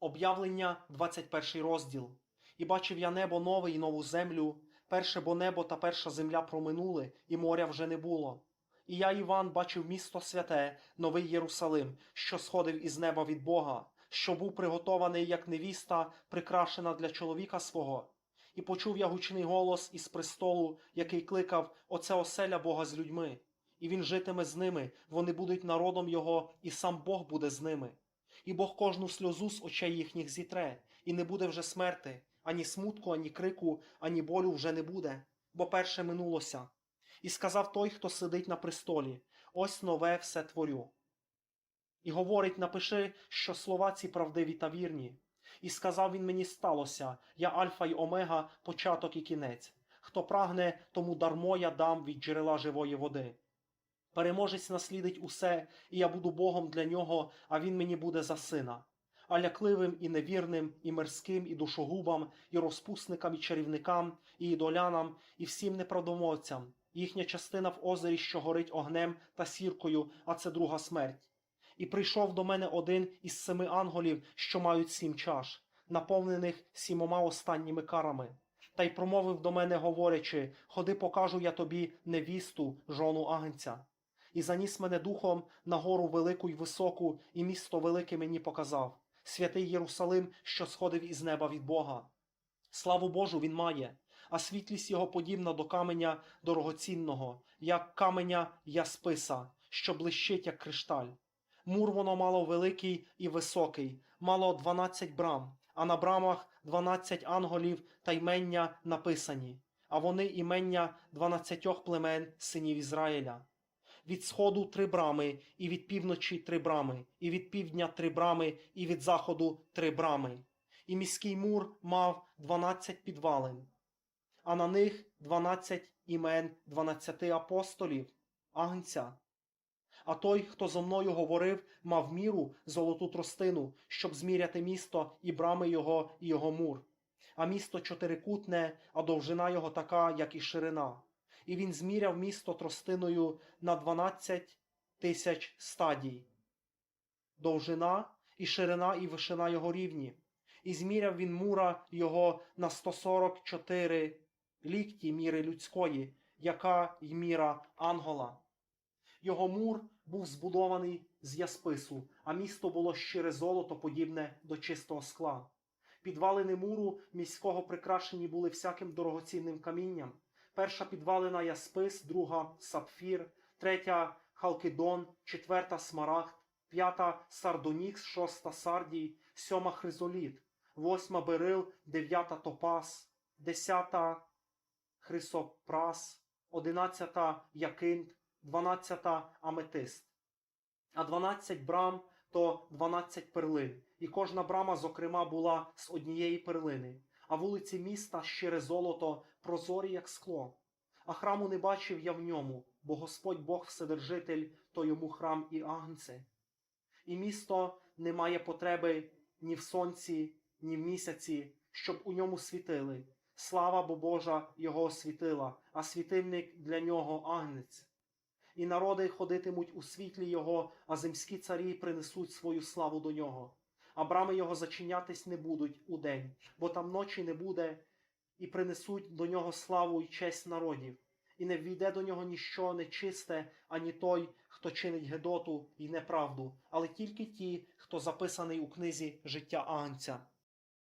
Об'явлення 21 розділ. І бачив я небо нове і нову землю. Перше бо небо та перша земля проминули, і моря вже не було. І я, Іван, бачив місто святе, новий Єрусалим, що сходив із неба від Бога, що був приготований як невіста, прикрашена для чоловіка свого. І почув я гучний голос із престолу, який кликав Оце оселя Бога з людьми. І він житиме з ними, вони будуть народом його, і сам Бог буде з ними. І Бог кожну сльозу з очей їхніх зітре, і не буде вже смерти, ані смутку, ані крику, ані болю вже не буде, бо перше минулося. І сказав той, хто сидить на престолі: Ось нове все творю. І говорить: напиши, що слова ці правдиві та вірні. І сказав він мені сталося: Я Альфа й Омега, початок і кінець. Хто прагне, тому дармо я дам від джерела живої води. Переможець наслідить усе, і я буду Богом для нього, а він мені буде за сина. А лякливим і невірним, і мирським, і душогубам, і розпусникам, і чарівникам, і ідолянам, і всім неправдомовцям. Їхня частина в озері, що горить огнем та сіркою, а це друга смерть. І прийшов до мене один із семи анголів, що мають сім чаш, наповнених сімома останніми карами. Та й промовив до мене, говорячи: Ходи, покажу я тобі невісту, жону агнця. І заніс мене духом на гору велику й високу, і місто велике мені показав, святий Єрусалим, що сходив із неба від Бога. Славу Божу він має, а світлість його подібна до каменя дорогоцінного, як каменя ясписа, що блищить, як кришталь. Мур воно мало великий і високий, мало дванадцять брам, а на брамах дванадцять анголів та ймення написані, а вони імення дванадцятьох племен синів Ізраїля. Від сходу три брами, і від півночі три брами, і від півдня три брами, і від заходу три брами. І міський мур мав дванадцять підвалин, а на них дванадцять імен дванадцяти апостолів, агнця. А той, хто зо мною говорив, мав міру золоту тростину, щоб зміряти місто і брами його, і його мур. А місто чотирикутне, а довжина його така, як і ширина. І він зміряв місто тростиною на дванадцять тисяч стадій. Довжина і ширина і вишина його рівні. І зміряв він мура його на 144 лікті міри людської, яка й міра ангола. Його мур був збудований з яспису, а місто було щире золото, подібне до чистого скла. Підвалини муру міського прикрашені були всяким дорогоцінним камінням. Перша підвалина яспис, друга сапфір, третя халкидон, четверта смарагд, п'ята сардонікс, шоста сардій, сьома хризоліт, восьма берил, дев'ята топаз, десята хрисопрас, одинадцята якинт, дванадцята аметист. А дванадцять брам то дванадцять перлин, і кожна брама, зокрема, була з однієї перлини, а вулиці міста щире золото, прозорі, як скло. А храму не бачив я в ньому, бо Господь Бог Вседержитель, то йому храм і агнце. І місто не має потреби ні в сонці, ні в місяці, щоб у ньому світили. Слава бо Божа його освітила, а світильник для нього агнець. І народи ходитимуть у світлі його, а земські царі принесуть свою славу до нього. А брами його зачинятись не будуть у день, бо там ночі не буде, і принесуть до нього славу й честь народів. І не ввійде до нього ніщо нечисте, ані той, хто чинить гедоту й неправду, але тільки ті, хто записаний у книзі життя Агнця.